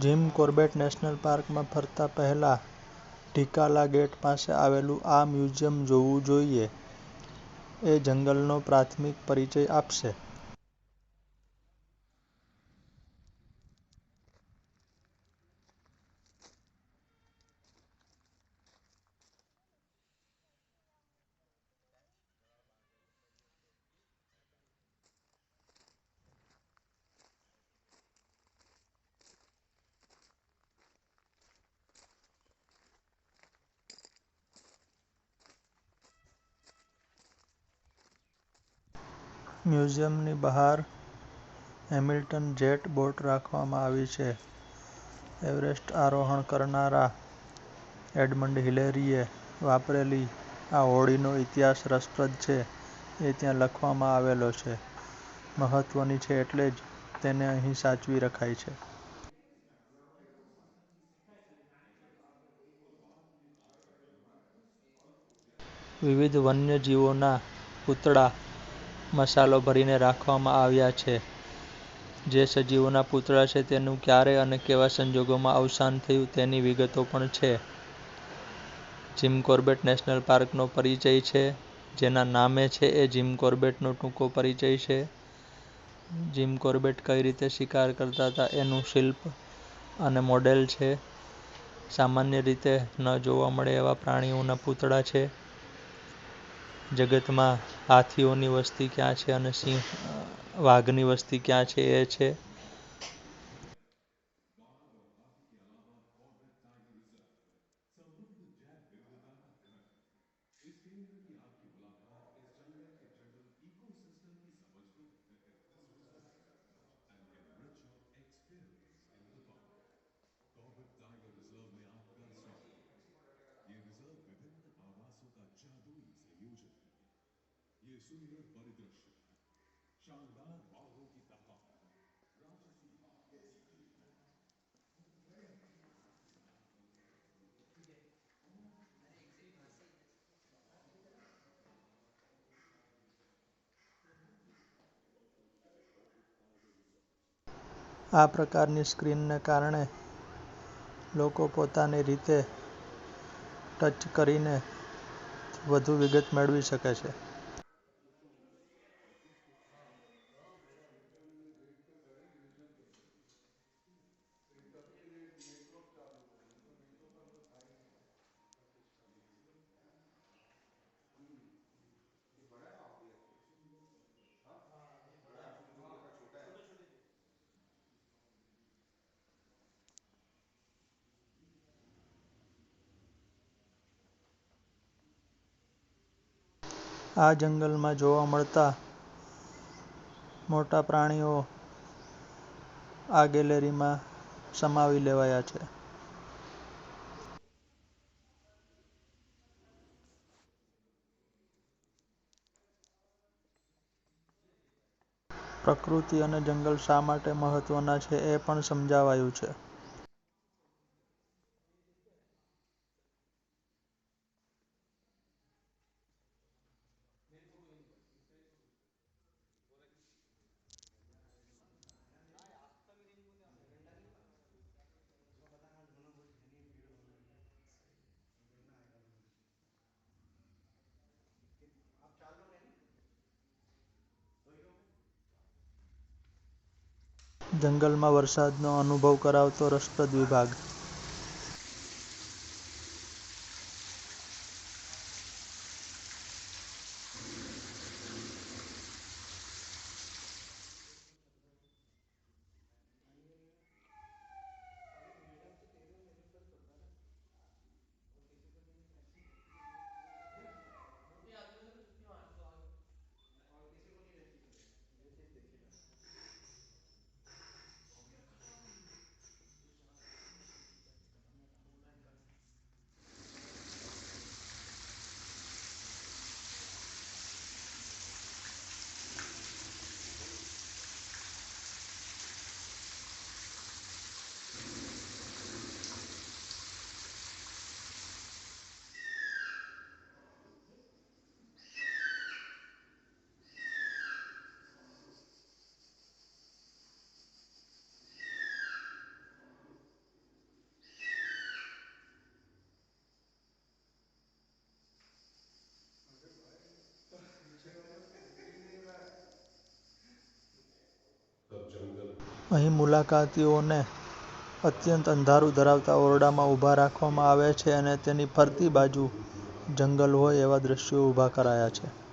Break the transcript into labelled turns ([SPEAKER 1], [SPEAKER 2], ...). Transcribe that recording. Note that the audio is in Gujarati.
[SPEAKER 1] જિમ કોર્બેટ નેશનલ પાર્કમાં ફરતા પહેલા ઢિકાલા ગેટ પાસે આવેલું આ મ્યુઝિયમ જોવું જોઈએ. એ જંગલનો પ્રાથમિક પરિચય આપશે. મ્યુઝિયમની બહાર હેમિલ્ટન જેટ બોટ રાખવામાં આવી છે. એવરેસ્ટ આરોહણ કરનારા એડમંડ હિલેરીએ વાપરેલી આ હોડીનો ઇતિહાસ રસપ્રદ છે. એ ત્યાં લખવામાં આવેલો છે. મહત્વની છે એટલે જ તેને અહીં સાચવી રખાઈ છે. વિવિધ વન્યજીવોના પૂતળા મસાલો ભરીને રાખવામાં આવ્યા છે. જે સજીવોના પૂતળા છે તેનું ક્યારે અને કેવા સંજોગોમાં અવસાન થયું તેની વિગતો પણ છે. જિમ કોર્બેટ નેશનલ પાર્કનો પરિચય છે. જેના નામે છે એ જિમ કોર્બેટનો ટૂંકો પરિચય છે. જિમ કોર્બેટ કઈ રીતે શિકાર કરતા હતા એનું શિલ્પ અને મોડેલ છે. સામાન્ય રીતે ન જોવા મળે એવા પ્રાણીઓના પૂતળા છે. જગતમાં હાથીઓની વસ્તી ક્યાં છે અને સિંહ વાઘની વસ્તી ક્યાં છે એ છે. આ પ્રકારની સ્ક્રીનને કારણે લોકો પોતાની રીતે ટચ કરીને વધુ વિગત મેળવી શકે છે. આ જંગલમાં જોવા મળતા મોટા પ્રાણીઓ આ ગેલેરીમાં સમાવી લેવાયા છે. પ્રકૃતિ અને જંગલ શા માટે મહત્વના છે એ પણ સમજાવાયું છે. જંગલમાં વરસાદનો અનુભવ કરાવતો રસપ્રદ વિભાગ. અહીં મુલાકાતીઓને અત્યંત અંધારું ધરાવતા ઓરડામાં ઊભા રાખવામાં આવે છે અને તેની ફરતી બાજુ જંગલ હોય એવા દ્રશ્યો ઊભા કરાયા છે.